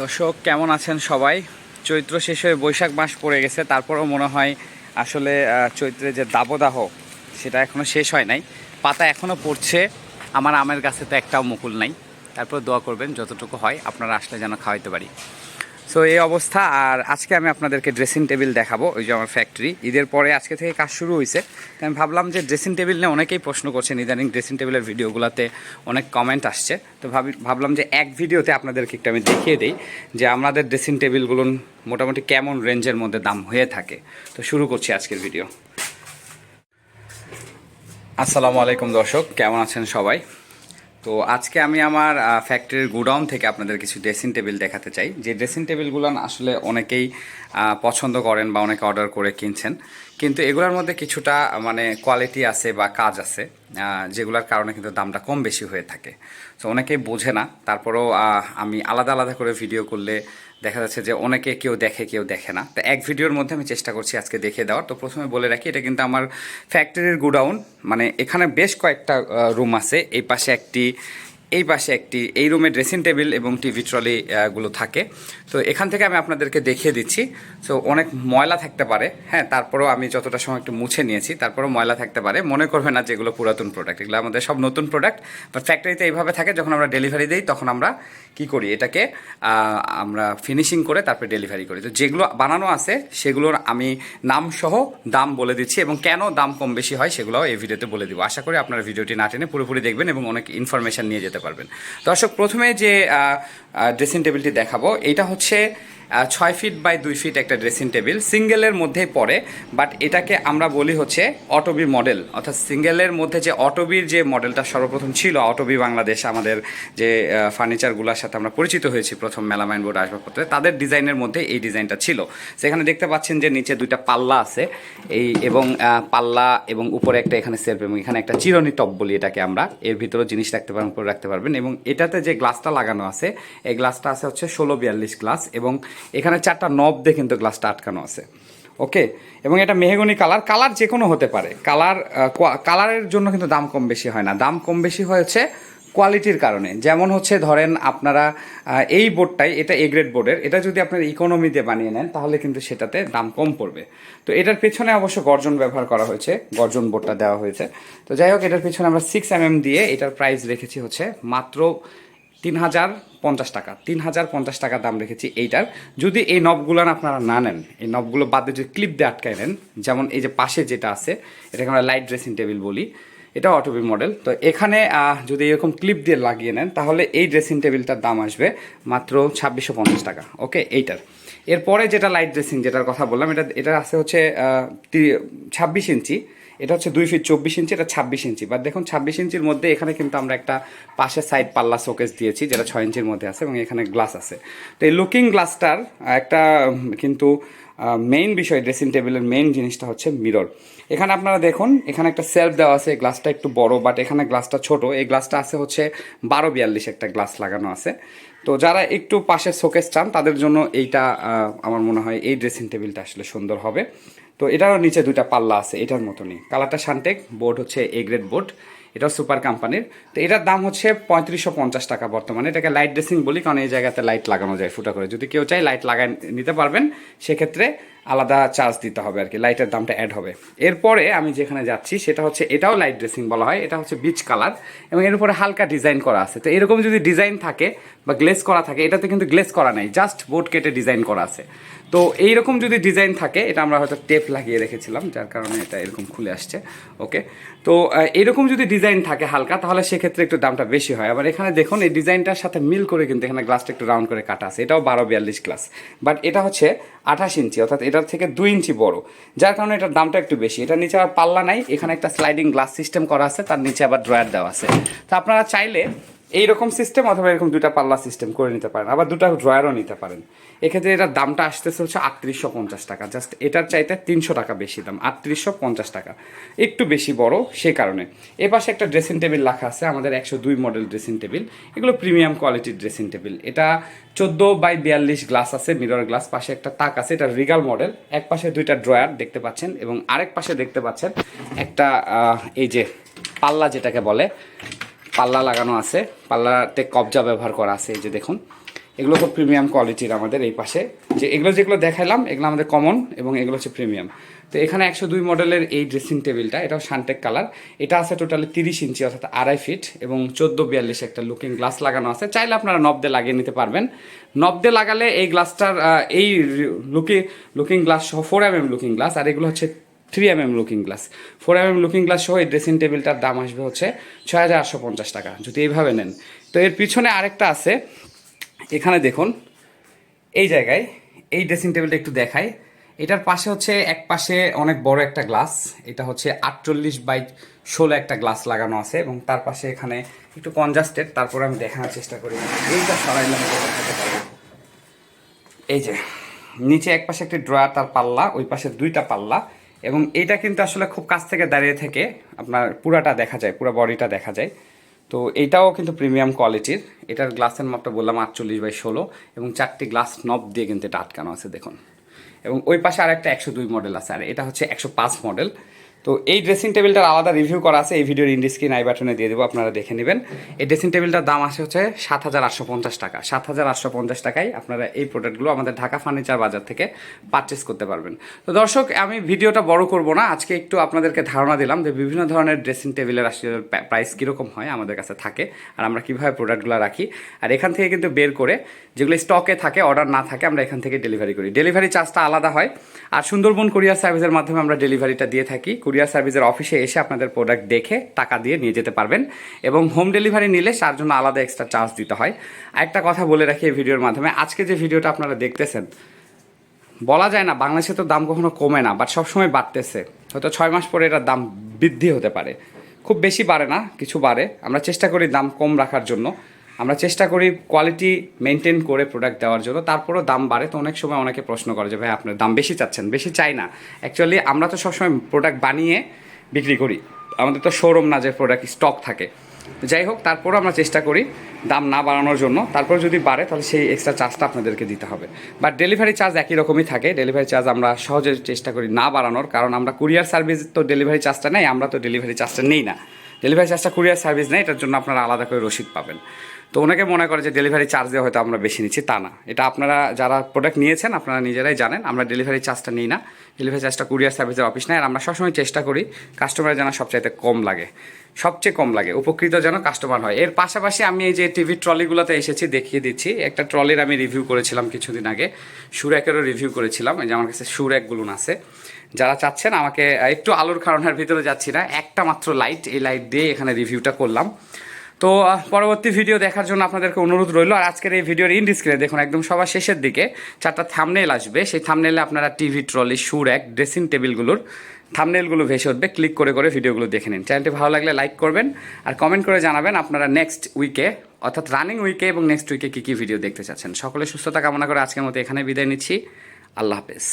দর্শক, কেমন আছেন সবাই? চৈত্র শেষ হয়ে বৈশাখ মাস পড়ে গেছে, তারপরও মনে হয় আসলে চৈত্রের যে দাবদাহ, সেটা এখনও শেষ হয় নাই। পাতা এখনও পড়ছে, আমার আমের গাছে তো একটাও মুকুল নাই। তারপর দোয়া করবেন, যতটুকু হয়, আপনারা আসলে যেন খাওয়াইতে পারি। সো এই অবস্থা, আর আজকে আমি আপনাদেরকে ড্রেসিং টেবিল দেখাবো, ওই যে আমার ফ্যাক্টরি ঈদের পরে আজকে থেকে কাজ শুরু হয়েছে তো আমি ভাবলাম যে ড্রেসিং টেবিল নিয়ে অনেকেই প্রশ্ন করছেন, ইদানিং ড্রেসিং টেবিলের ভিডিওগুলোতে অনেক কমেন্ট আসছে। তো ভাবি, ভাবলাম যে এক ভিডিওতে আপনাদেরকে একটু আমি দেখিয়ে দিই যে আমাদের ড্রেসিং টেবিলগুলো মোটামুটি কেমন রেঞ্জের মধ্যে দাম হয়ে থাকে। তো শুরু করছি আজকের ভিডিও আসসালামু আলাইকুম দর্শক, কেমন আছেন সবাই? তো আজকে আমি আমার ফ্যাক্টরির গুডাউন থেকে আপনাদের কিছু ড্রেসিং টেবিল দেখাতে চাই। যে ড্রেসিং টেবিলগুলো আসলে অনেকেই পছন্দ করেন বা অনেকে অর্ডার করে কিনছেন। কিন্তু এগুলোর মধ্যে কিছুটা মানে কোয়ালিটি আছে বা কাজ আছে যেগুলোর কারণে কিন্তু দামটা কম বেশি হয়ে থাকে। তো অনেকেই বোঝে না। তারপরেও আমি আলাদা আলাদা করে ভিডিও করলে দেখা যাচ্ছে যে অনেকে কেউ দেখে কেউ দেখে না। তো এক ভিডিওর মধ্যে আমি চেষ্টা করছি আজকে দেখে দেওয়ার। তো প্রথমে বলে রাখি, এটা কিন্তু আমার ফ্যাক্টরির গোডাউন। মানে এখানে বেশ কয়েকটা রুম আছে। এই পাশে একটি এই পাশে একটি, এই রুমে ড্রেসিং টেবিল এবং টিভি ট্রলি গুলো থাকে। তো এখান থেকে আমি আপনাদেরকে দেখিয়ে দিচ্ছি। সো অনেক ময়লা থাকতে পারে। হ্যাঁ তারপরেও আমি যতটা সময় একটু মুছে নিয়েছি, তারপরেও ময়লা থাকতে পারে। মনে করবে না যেগুলো পুরাতন প্রোডাক্ট এগুলো আমাদের সব নতুন প্রোডাক্ট বাট ফ্যাক্টরিতে এইভাবে থাকে, যখন আমরা ডেলিভারি দিই, তখন আমরা কি করি? এটাকে আমরা ফিনিশিং করে তারপরে ডেলিভারি করি। তো যেগুলো বানানো আছে, সেগুলোর আমি নাম সহ দাম বলে দিচ্ছি এবং কেন দাম কম বেশি হয়, সেগুলোও এই ভিডিওতে বলে দিব। আশা করি আপনারা ভিডিওটি না টেনে পুরোপুরি দেখবেন এবং অনেক ইনফরমেশন নিয়ে যেতে পারবেন। দর্শক প্রথমে যে ড্রেসিং টেবিলটি দেখাবো এটা হচ্ছে ছয় ফিট বাই দুই ফিট একটা ড্রেসিং টেবিল সিঙ্গেলের মধ্যেই পড়ে বাট এটাকে আমরা বলি হচ্ছে অটোবি মডেল অর্থাৎ সিঙ্গেলের মধ্যে যে অটোবির যে মডেলটা সর্বপ্রথম ছিল অটোবি বাংলাদেশ আমাদের যে ফার্নিচারগুলোর সাথে আমরা পরিচিত হয়েছি প্রথম মেলামাইন বোর্ড আসবাবপত্রে, তাদের ডিজাইনের মধ্যে এই ডিজাইনটা ছিল। সেখানে দেখতে পাচ্ছেন যে নিচে দুইটা পাল্লা আছে, এই এবং পাল্লা এবং উপরে একটা এখানে সেলফ এবং এখানে একটা চিরনি টপ বলি এটাকে আমরা। এর ভিতরে জিনিস রাখতে পারেন রাখতে পারবেন এবং এটাতে যে গ্লাসটা লাগানো আছে, এই গ্লাসটা আছে হচ্ছে ষোলো বিয়াল্লিশ গ্লাস এবং এখানে চারটা নব দিয়ে কিন্তু গ্লাসটা আটকানো আছে। ওকে এবং এটা মেহগনি কালার কালার যে কোনো হতে পারে। কালার কালারের জন্য কিন্তু দাম কম বেশি হয় না। দাম কম বেশি হয়েছে কোয়ালিটির কারণে। যেমন হচ্ছে ধরেন আপনারা এই বোর্ডটাই এটা এ গ্রেড বোর্ডের এটা যদি আপনারা ইকোনমিতে বানিয়ে নেন, তাহলে কিন্তু সেটাতে দাম কম পড়বে। তো এটার পেছনে অবশ্য গর্জন ব্যবহার করা হয়েছে। গর্জন বোর্ডটা দেওয়া হয়েছে। তো যাই হোক, এটার পেছনে আমরা সিক্স এম দিয়ে এটার প্রাইস রেখেছি হচ্ছে মাত্র তিন হাজার পঞ্চাশ টাকা। তিন হাজার পঞ্চাশ টাকা দাম রেখেছি এইটার। যদি এই নবগুলো আপনারা না নেন, এই নবগুলো বাদে যদি ক্লিপ দিয়ে আটকায় নেন, যেমন এই যে পাশে যেটা আছে, এটাকে আমরা লাইট ড্রেসিং টেবিল বলি, এটা অটোবি মডেল তো এখানে যদি এরকম ক্লিপ দিয়ে লাগিয়ে নেন, তাহলে এই ড্রেসিং টেবিলটার দাম আসবে মাত্র ছাব্বিশশো পঞ্চাশ টাকা। ওকে এইটার। এরপরে যেটা লাইট ড্রেসিং যেটার কথা বললাম, এটা এটা আছে হচ্ছে ছাব্বিশ ইঞ্চি। এটা হচ্ছে দুই ফিট চব্বিশ ইঞ্চি এটা ছাব্বিশ ইঞ্চি বাট দেখুন ছাব্বিশ ইঞ্চির মধ্যে এখানে কিন্তু আমরা একটা পাশের সাইড পাল্লা শোকেস দিয়েছি, যেটা ছয় ইঞ্চির মধ্যে আছে এবং এখানে গ্লাস আছে। তো এই লুকিং গ্লাসটার একটা কিন্তু মেইন বিষয় ড্রেসিং টেবিলের মেইন জিনিসটা হচ্ছে মিরর এখানে আপনারা দেখুন, এখানে একটা সেলফ দেওয়া আছে, এই গ্লাসটা একটু বড় বাট এখানে গ্লাসটা ছোট। এই গ্লাসটা আছে হচ্ছে বারো বিয়াল্লিশ একটা গ্লাস লাগানো আছে। তো যারা একটু পাশে শোকেস চান, তাদের জন্য এইটা আমার মনে হয় এই ড্রেসিং টেবিলটা আসলে সুন্দর হবে। তো এটারও নিচে দুইটা পাল্লা আছে, এটার মতনই। কালারটা শান্টেক বোর্ড হচ্ছে এ গ্রেড বোর্ড এটা সুপার কোম্পানির। তো এটার দাম হচ্ছে পঁয়ত্রিশশো পঞ্চাশ টাকা বর্তমানে। এটাকে লাইট ড্রেসিং বলি, কারণ এই জায়গাতে লাইট লাগানো যায় ফুটা করে। যদি কেউ চাই লাইট লাগায় নিতে পারবেন, সেক্ষেত্রে আলাদা চার্জ দিতে হবে আর কি লাইটের দামটা অ্যাড হবে। এরপরে আমি যেখানে যাচ্ছি, সেটা হচ্ছে, এটাও লাইট ড্রেসিং বলা হয়, এটা হচ্ছে বিচ কালার এবং এর উপরে হালকা ডিজাইন করা আছে। তো এরকম যদি ডিজাইন থাকে বা গ্লেস করা থাকে, এটাতে কিন্তু গ্লেস করা নেই জাস্ট বোর্ড কেটে ডিজাইন করা আছে। তো এইরকম যদি ডিজাইন থাকে, এটা আমরা হয়তো টেপ লাগিয়ে রেখেছিলাম, যার কারণে এটা এরকম খুলে আসছে ওকে তো এরকম যদি ডিজাইন থাকে হালকা, তাহলে সেক্ষেত্রে একটু দামটা বেশি হয়। আবার এখানে দেখুন, এই ডিজাইনটার সাথে মিল করে কিন্তু এখানে গ্লাসটা একটু রাউন্ড করে কাটা আছে, এটাও বারো বিয়াল্লিশ গ্লাস বাট এটা হচ্ছে আঠাশ ইঞ্চি, অর্থাৎ এটার থেকে দুই ইঞ্চি বড়। যার কারণে এটার দামটা একটু বেশি। এটার নিচে আবার পাল্লা নাই, এখানে একটা স্লাইডিং গ্লাস সিস্টেম করা আছে, তার নিচে আবার ড্রয়ার দেওয়া আছে। তো আপনারা চাইলে এইরকম সিস্টেম অথবা এরকম দুটা পাল্লা সিস্টেম করে নিতে পারেন। আবার দুটা ড্রয়ারও নিতে পারেন। এক্ষেত্রে এটার দামটা আসতেছে হচ্ছে আটত্রিশশো পঞ্চাশ টাকা। জাস্ট এটার চাইতে তিনশো টাকা বেশি দাম, আটত্রিশশো পঞ্চাশ টাকা। একটু বেশি বড়, সে কারণে। এ পাশে একটা ড্রেসিং টেবিল রাখা আছে, আমাদের একশো দুই মডেল ড্রেসিং টেবিল এগুলো প্রিমিয়াম কোয়ালিটির ড্রেসিং টেবিল এটা চোদ্দ বাই বিয়াল্লিশ গ্লাস আছে মিরর গ্লাস পাশে একটা তাক আছে, এটা রিগাল মডেল এক পাশে দুইটা ড্রয়ার দেখতে পাচ্ছেন এবং আরেক পাশে দেখতে পাচ্ছেন একটা এই যে পাল্লা যেটাকে বলে পাল্লা লাগানো আছে। পাল্লাতে কবজা ব্যবহার করা আছে, এই যে দেখুন। এগুলো তো প্রিমিয়াম কোয়ালিটির আমাদের এই পাশে। যে এগুলো যেগুলো দেখালাম এগুলো আমাদের কমন এবং এগুলো হচ্ছে প্রিমিয়াম তো এখানে একশো দুই মডেলের এই ড্রেসিং টেবিলটা এটাও শান্টেক কালার এটা আছে টোটালি তিরিশ ইঞ্চি, অর্থাৎ আড়াই ফিট এবং চোদ্দ বিয়াল্লিশ একটা লুকিং গ্লাস লাগানো আছে। চাইলে আপনারা নবদে লাগিয়ে নিতে পারবেন। নবদে লাগালে এই গ্লাসটার এই লুকিং লুকিং গ্লাস সহ four m m looking glass আর এগুলো হচ্ছে three m m looking glass four m m looking glass সহ এই ড্রেসিং টেবিলটার দাম আসবে হচ্ছে ছয় হাজার আটশো পঞ্চাশ টাকা। যদি এইভাবে নেন। তো এর পিছনে আরেকটা আছে। এখানে দেখুন, এই জায়গায় এই ড্রেসিং টেবিলটা একটু দেখাই। এটার পাশে হচ্ছে এক পাশে অনেক বড় একটা গ্লাস এটা হচ্ছে আটচল্লিশ বাই ষোলো একটা গ্লাস লাগানো আছে এবং তার পাশে এখানে একটু কনজাস্টেড তারপরে আমি দেখানোর চেষ্টা করি। এইটা সরাইলাম এই যে, নিচে এক পাশে একটি ড্রয়ার তার পাল্লা, ওই পাশে দুইটা পাল্লা। এবং এটা কিন্তু আসলে খুব কাছ থেকে দাঁড়িয়ে থেকে আপনার পুরাটা দেখা যায়, পুরো বডিটা দেখা যায়। তো এটাও কিন্তু প্রিমিয়াম কোয়ালিটির এটার গ্লাসের মাপটা বললাম আটচল্লিশ বাই ষোলো এবং চারটি গ্লাস নব দিয়ে কিন্তু এটা আটকানো আছে, দেখুন। এবং ওই পাশে আর একটা একশো দুই মডেল আছে, আর এটা হচ্ছে একশো পাঁচ মডেল তো এই ড্রেসিং টেবিলটার আলাদা রিভিউ করা আছে, এই ভিডিওর ইন্ডি স্ক্রিন আই বাটনে দিয়ে দেবো, আপনারা দেখে নেবেন। এই ড্রেসিং টেবিলটার দাম আসে হচ্ছে সাত হাজার আটশো পঞ্চাশ টাকা। সাত হাজার আটশো পঞ্চাশ টাকায় আপনারা এই প্রোডাক্টগুলো আমাদের ঢাকা ফার্নিচার বাজার থেকে পারচেস করতে পারবেন। তো দর্শক, আমি ভিডিওটা বড় করব না, আজকে একটু আপনাদেরকে ধারণা দিলাম যে বিভিন্ন ধরনের ড্রেসিং টেবিলের আসলে প্রাইস কীরকম হয়, আমাদের কাছে থাকে, আর আমরা কীভাবে প্রোডাক্টগুলো রাখি। আর এখান থেকে কিন্তু বের করে যেগুলো স্টকে থাকে অর্ডার না থাকে, আমরা এখান থেকে ডেলিভারি করি। ডেলিভারি চার্জটা আলাদা হয়। আর সুন্দরবন কুরিয়ার সার্ভিসের মাধ্যমে আমরা ডেলিভারিটা দিয়ে থাকি। কুরিয়ার সার্ভিসের অফিসে এসে আপনাদের প্রোডাক্ট দেখে টাকা দিয়ে নিয়ে যেতে পারবেন এবং হোম ডেলিভারি নিলে তার জন্য আলাদা এক্সট্রা চার্জ দিতে হয়। আরেকটা কথা বলে রাখি এই ভিডিওর মাধ্যমে, আজকে যে ভিডিওটা আপনারা দেখতেছেন, বলা যায় না, বাংলাদেশে তো দাম কখনো কমে না বাট সবসময় বাড়তেছে। হয়তো ছয় মাস পরে এটার দাম বৃদ্ধি হতে পারে। খুব বেশি বাড়ে না, কিছু বাড়ে। আমরা চেষ্টা করি দাম কম রাখার জন্য। আমরা চেষ্টা করি কোয়ালিটি মেনটেন করে প্রোডাক্ট দেওয়ার জন্য। তারপরেও দাম বাড়ে। তো অনেক সময় অনেকে প্রশ্ন করে যে, ভাই আপনার দাম বেশি চাচ্ছেন? বেশি চাই না। অ্যাকচুয়ালি আমরা তো সবসময় প্রোডাক্ট বানিয়ে বিক্রি করি। আমাদের তো শোরুম না যে প্রোডাক্ট স্টক থাকে। যাই হোক, তারপরও আমরা চেষ্টা করি দাম না বাড়ানোর জন্য। তারপর যদি বাড়ে, তাহলে সেই এক্সট্রা চার্জটা আপনাদেরকে দিতে হবে। বাট ডেলিভারি চার্জ একই রকমই থাকে। ডেলিভারি চার্জ আমরা সহজে চেষ্টা করি না বাড়ানোর। কারণ আমরা কুরিয়ার সার্ভিস তো ডেলিভারি চার্জটা নেই, আমরা তো ডেলিভারি চার্জটা নেই না। ডেলিভারি চার্জটা কুরিয়ার সার্ভিস নেই, এটার জন্য আপনারা আলাদা করে রসিদ পাবেন। তো ওনাকে মনে করে যে ডেলিভারি চার্জ দিয়ে হয়তো আমরা বেশি নিচ্ছি, তা না। এটা আপনারা যারা প্রোডাক্ট নিয়েছেন, আপনারা নিজেরাই জানেন। আমরা ডেলিভারি চার্জটা নিই না। ডেলিভারি চার্জটা কুরিয়ার সার্ভিসের অফিস নেয়। আর আমরা সবসময় চেষ্টা করি কাস্টমারের যেন সবচাইতে কম লাগে। সবচেয়ে কম লাগে, উপকৃত যেন কাস্টমার হয়। এর পাশাপাশি আমি এই যে টিভি ট্রলিগুলোতে এসেছি, দেখিয়ে দিচ্ছি। একটা ট্রলির আমি রিভিউ করেছিলাম কিছুদিন আগে। সুরেকেরও রিভিউ করেছিলাম। যে আমার কাছে সুরেকগুলো আছে। যারা চাচ্ছেন, আমাকে একটু আলোর কারণের ভিতরে যাচ্ছি না। একটা মাত্র লাইট এই লাইট দিয়ে এখানে রিভিউটা করলাম। তো পরবর্তী ভিডিও দেখার জন্য আপনাদেরকে অনুরোধ রইল। আর আজকের এই ভিডিওর ইন ডিসক্রিনে দেখুন, একদম সবার শেষের দিকে চারটা থামনেল আসবে। সেই থামনেলে আপনারা টিভি ট্রলি সুর এক ড্রেসিং টেবিলগুলোর থামনেলগুলো ভেসে উঠবে। ক্লিক করে করে ভিডিওগুলো দেখে নিন। চ্যানেলটি ভালো লাগলে লাইক করবেন আর কমেন্ট করে জানাবেন আপনারা নেক্সট উইকে অর্থাৎ রানিং উইকে এবং নেক্সট উইকে কী কী ভিডিও দেখতে চাচ্ছেন। সকলে সুস্থতা কামনা করে আজকের মতো এখানে বিদায় নিচ্ছি। আল্লাহ হাফেজ।